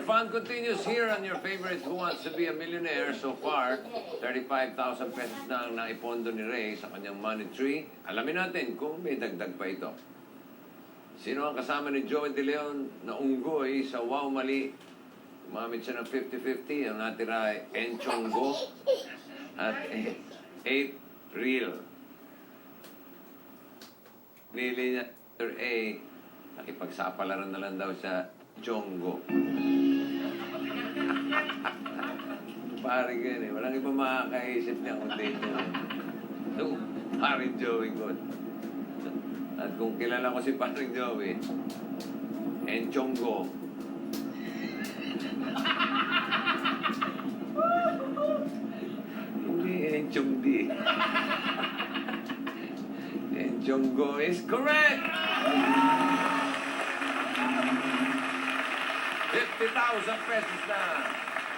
round continues here on your favorite Who Wants to Be a Millionaire. So far, 35,000 pesos na ang naipondo ni Ray sa kanyang money tree. Alamin natin kung may dagdag pa ito. Sino ang kasama ni Joey De Leon na unggoy sa Wow Mali? Gumamit siya ng 50-50. Ang natira ay Enchonggo at 8 Real. Nili niya, Mr. A, nakipagsapalaran na lang daw sa Chonggo. Pare yan eh. Walang iba makakaisip niya kundi ito. So, paring Joey ko. At kung kilala ko si paring Joey, Enchonggo. Hindi Enchong D. Enchonggo is correct! 50,000 pesos na.